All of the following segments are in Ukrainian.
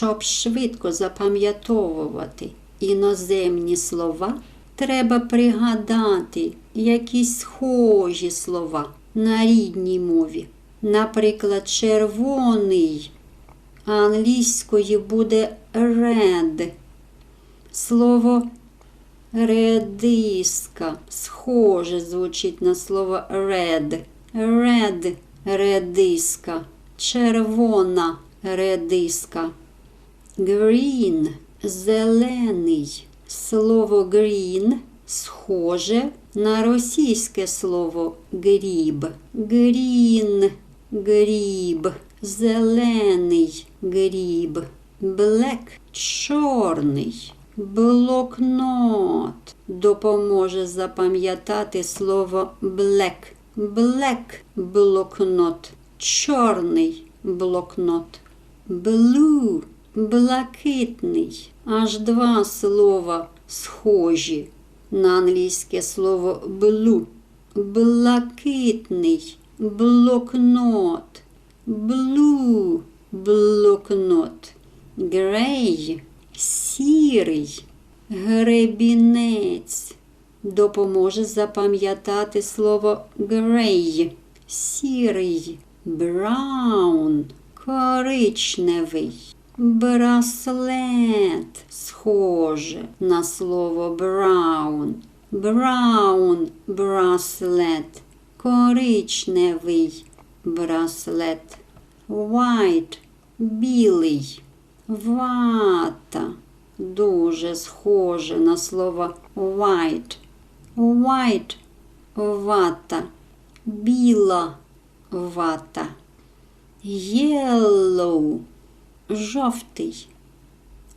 Щоб швидко запам'ятовувати іноземні слова, треба пригадати якісь схожі слова на рідній мові. Наприклад, червоний англійською буде red. Слово редиска схоже звучить на слово red. Red редиска. Червона редиска. Green зелений. Слово green схоже на російське слово гріб. Green гріб. Зелений гріб. Black чорний. Блокнот допоможе запам'ятати слово black. Black блокнот. Чорний блокнот. Blue блакитний. Аж два слова схожі на англійське слово blue. Блакитний блокнот. Blue блокнот. Грей сірий гребінець допоможе запам'ятати слово грей, сірий, браун, коричневий, браслет схоже на слово браун, браун браслет, коричневий браслет, white білий, вата дуже схоже на слово white. White вата, біла вата. Yellow жовтий.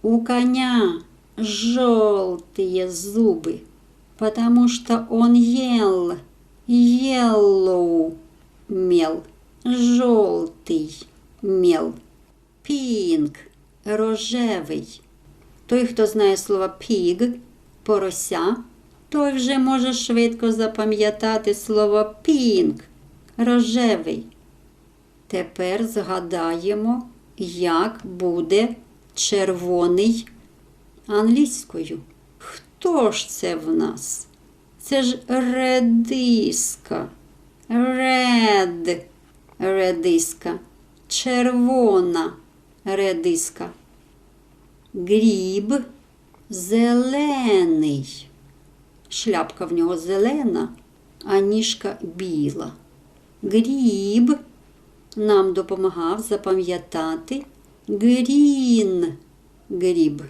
У коня желтые зубы, потому что он ел yellow мел, желтый мел. Pink рожевий. Той, хто знає слово pig, порося, той вже може швидко запам'ятати слово pink, рожевий. Тепер згадаємо, як буде червоний англійською. Хто ж це в нас? Це ж редиска. Red редиска. Червона редиска. Гріб зелений. Шляпка в нього зелена, а ніжка біла. Гріб нам допомагав запам'ятати грін гріб,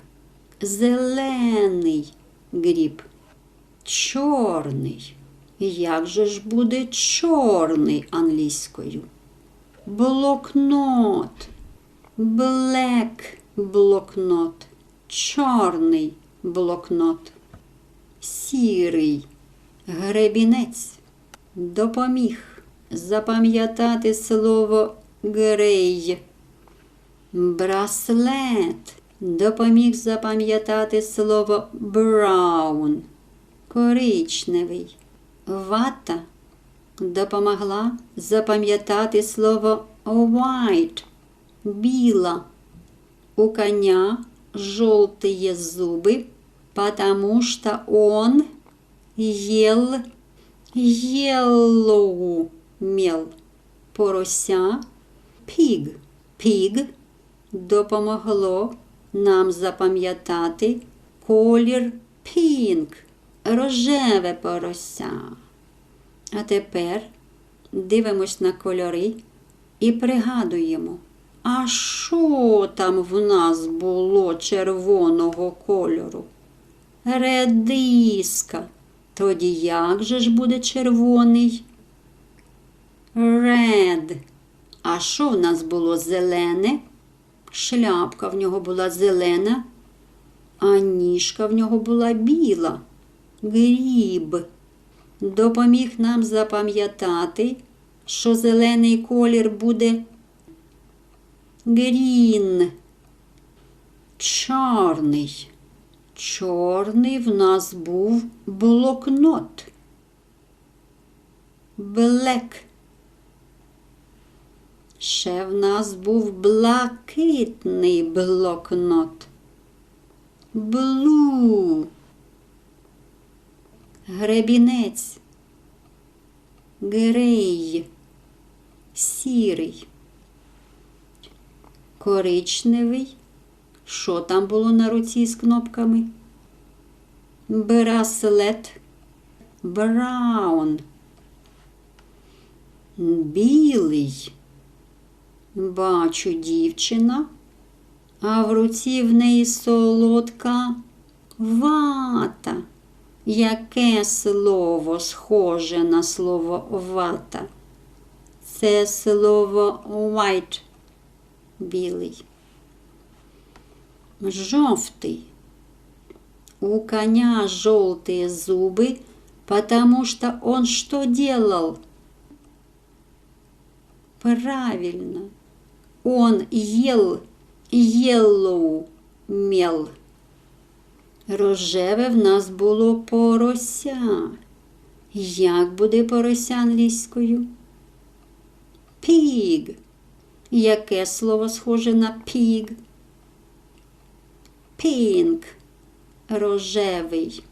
зелений гріб, чорний. Як же ж буде чорний англійською? Блокнот, блек блокнот, чорний блокнот, сірий гребінець допоміг запам'ятати слово грей. Браслет допоміг запам'ятати слово браун, коричневий. Вата допомогла запам'ятати слово white, біла. У коня желтые зубы, потому что он ел yellow мел. Порося pig. Pig допомогло нам запам'ятати колір pink, рожеве порося. А тепер дивимось на кольори і пригадуємо. А що там в нас було червоного кольору? Редиска. Тоді як же ж буде червоний? Red. А що в нас було зелене? Шляпка в нього була зелена, а ніжка в нього була біла. Гріб. Допоміг нам запам'ятати, що зелений колір буде Грін. Чорний. Чорний в нас був блокнот. Блек. Ще в нас був блакитний блокнот. Блу. Гребінець. Грей. Сірий. Коричневий. Що там було на руці з кнопками? Браслет. Браун. Білий. Бачу дівчина, а в руці в неї солодка вата. Яке слово схоже на слово вата? Це слово white. Білий. Жовтий. У коня желтые зубы, потому что он что делал? Правильно. Он ел yellow мел. Рожеве в нас було порося. Як буде порося англійською? Pig. Яке слово схоже на pig? Pink. Рожевий.